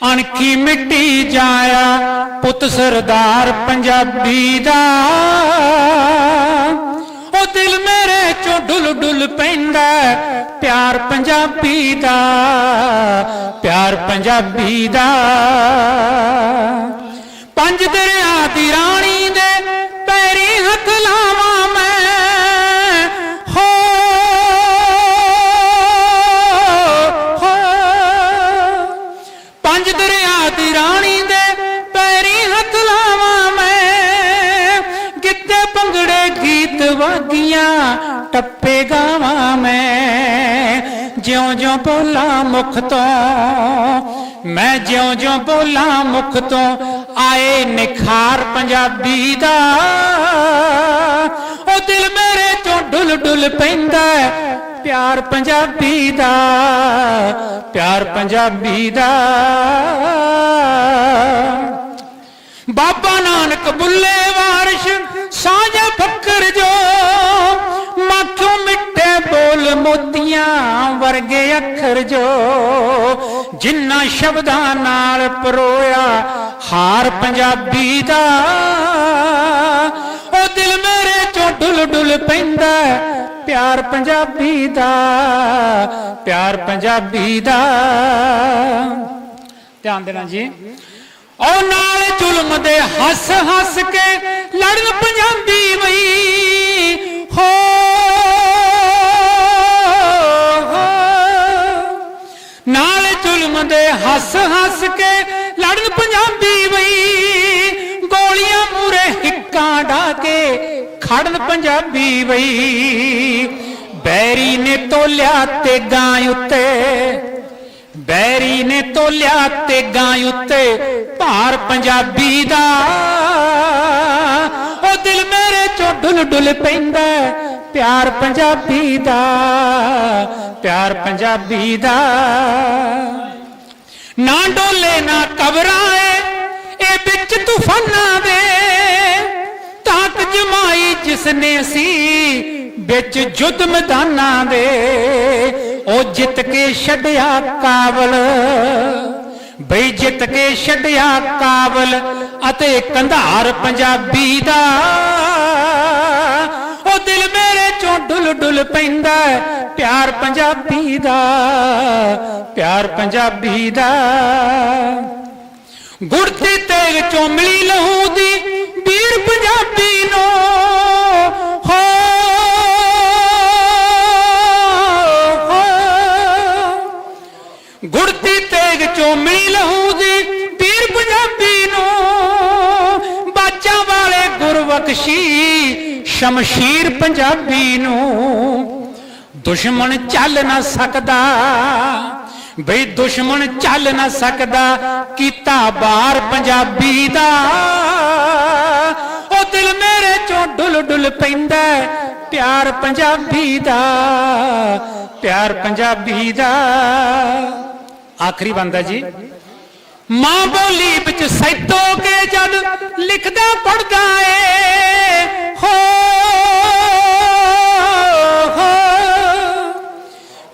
ਅਣਖੀ ਮਿੱਟੀ ਜਾਇਆ, ਪੁੱਤ ਸਰਦਾਰ ਪੰਜਾਬੀ ਦਾ। ਉਹ ਦਿਲ ਮੇਰੇ ਚੋਂ ਡੁੱਲ ਡੁੱਲ ਪੈਂਦਾ, ਪਿਆਰ ਪੰਜਾਬੀ ਦਾ, ਪਿਆਰ ਪੰਜਾਬੀ ਦਾ। ਜਿਉਂ ਜਿਉਂ ਬੋਲਾਂ ਮੁਖ ਤੋਂ, ਮੈਂ ਜਿਉਂ ਜਿਉਂ ਬੋਲਾਂ ਮੁਖ ਤੋਂ ਆਏ ਨਿਖਾਰ ਪੰਜਾਬੀ ਦਾ। ਉਹ ਦਿਲ ਮੇਰੇ ਤੋਂ ਡੁੱਲ ਡੁੱਲ ਪੈਂਦਾ ਪਿਆਰ ਪੰਜਾਬੀ ਦਾ, ਪਿਆਰ ਪੰਜਾਬੀ ਦਾ। ਬਾਬਾ ਨਾਨਕ ਬੁੱਲੇ ਵਰਗੇ ਜੋ ਜਿੰਨਾ ਸ਼ਬਦਾਂ ਨਾਲ ਪਰੋਇਆ, ਹਾਰ ਪੰਜਾਬੀ ਦਾ, ਉਹ ਦਿਲ ਮੇਰੇ ਚੋਂ ਡੁੱਲ ਡੁੱਲ ਪੈਂਦਾ, ਪਿਆਰ ਪੰਜਾਬੀ ਦਾ, ਪਿਆਰ ਪੰਜਾਬੀ ਦਾ। ਧਿਆਨ ਦੇਣਾ ਜੀ। ਉਹ ਨਾਲ ਜ਼ੁਲਮ ਦੇ ਹੱਸ ਹੱਸ ਕੇ ਲੜਨ ਪੰਜਾਬੀ ਵਈ। ਹੱਸ ਕੇ ਲੜਨ ਪੰਜਾਬੀ ਵਈ ਗੋਲੀਆਂ ਮੂਰੇ ਹਿੱਕਾਂ ਢਾ ਕੇ ਖੜਨ ਪੰਜਾਬੀ ਵਈ ਬੈਰੀ ਨੇ ਤੋਲਿਆ ਤੇ ਗਾਂ ਉੱਤੇ। ਬੈਰੀ ਨੇ ਤੋਲਿਆ ਤੇ ਗਾਂ ਉੱਤੇ ਭਾਰ ਪੰਜਾਬੀ ਦਾ। ਉਹ ਦਿਲ ਮੇਰੇ ਚੋਂ ਡੁੱਲ ਡੁੱਲ ਪੈਂਦਾ, ਪਿਆਰ ਪੰਜਾਬੀ ਦਾ, ਪਿਆਰ ਪੰਜਾਬੀ ਦਾ। ਨਾ ਡੋਲੇ, ਨਾ ਕਬਰਾਂ ਏ ਇਹ ਵਿੱਚ ਤੂਫਾਨਾਂ ਦੇ ਤਾਕ ਜਮਾਈ ਜਿਸਨੇ ਸੀ ਵਿੱਚ ਜੁੱਧ ਮੈਦਾਨਾਂ ਦੇ। ਉਹ ਜਿੱਤ ਕੇ ਛੱਡਿਆ ਕਾਬਲ, ਬਈ ਜਿੱਤ ਕੇ ਛੱਡਿਆ ਕਾਬਲ ਅਤੇ ਕੰਧਾਰ ਪੰਜਾਬੀ ਦਾ। ਉਹ ਦਿਲ ਡੁੱਲ ਡੁੱਲ ਪੈਂਦਾ ਪਿਆਰ ਪੰਜਾਬੀ ਦਾ, ਪਿਆਰ ਪੰਜਾਬੀ ਦਾ ਗੁੜਤੀ ਤੇਗ ਚੋਂ ਲਹੂ ਦੀ ਵੀਰ ਪੰਜਾਬੀ ਨੂੰ, ਹੋ ਹੋ। ਤੇਗ ਚੋਂ ਲਹੂ ਦੀ ਵੀਰ ਪੰਜਾਬੀ ਨੂੰ, ਬਾਜਾਂ ਵਾਲੇ ਗੁਰਬਖਸ਼ੀ ਸ਼ਮਸ਼ੀਰ ਪੰਜਾਬੀ ਨੂੰ ਦੁਸ਼ਮਣ ਚੱਲ ਨਾ ਸਕਦਾ। ਬਈ ਦੁਸ਼ਮਣ ਚੱਲ ਨਾ ਸਕਦਾ, ਕੀਤਾ ਬਾਰ ਪੰਜਾਬੀ ਦਾ। ਉਹ ਦਿਲ ਮੇਰੇ ਚੋਂ ਡੁੱਲ ਡੁੱਲ ਪੈਂਦਾ ਪਿਆਰ ਪੰਜਾਬੀ ਦਾ, ਪਿਆਰ ਪੰਜਾਬੀ ਦਾ। ਆਖਰੀ ਬੰਦਾ ਜੀ। ਮਾਂ ਬੋਲੀ ਵਿੱਚ ਸੈਤੋ ਕੇ ਜਦ ਲਿਖਦਾ ਪੜਦਾ ਏ ਹੋ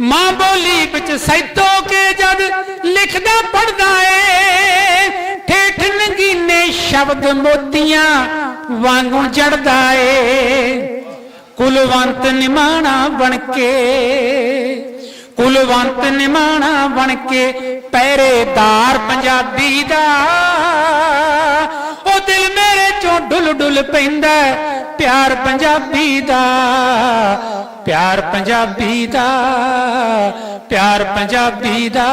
ਮਾਂ ਬੋਲੀ ਵਿੱਚ ਸੈਤੋ ਕੇ ਜਦ ਲਿਖਦਾ ਪੜਦਾ ਏ, ਠੇਠ ਨਗੀਨੇ ਸ਼ਬਦ ਮੋਤੀਆਂ ਵਾਂਗੂ ਜੜਦਾ ਏ। ਕੁਲਵੰਤ ਨਿਮਾਣਾ ਬਣ ਕੇ, ਕੁਲਵੰਤ ਨਿਮਾਣਾ ਬਣ ਕੇ ਪਹਿਰੇਦਾਰ ਪੰਜਾਬੀ ਦਾ, ਉਹ ਦਿਲ ਮੇਰੇ ਚੋਂ ਡੁੱਲ ਡੁੱਲ ਪੈਂਦਾ ਪਿਆਰ ਪੰਜਾਬੀ ਦਾ ਪਿਆਰ ਪੰਜਾਬੀ ਦਾ ਪਿਆਰ ਪੰਜਾਬੀ ਦਾ।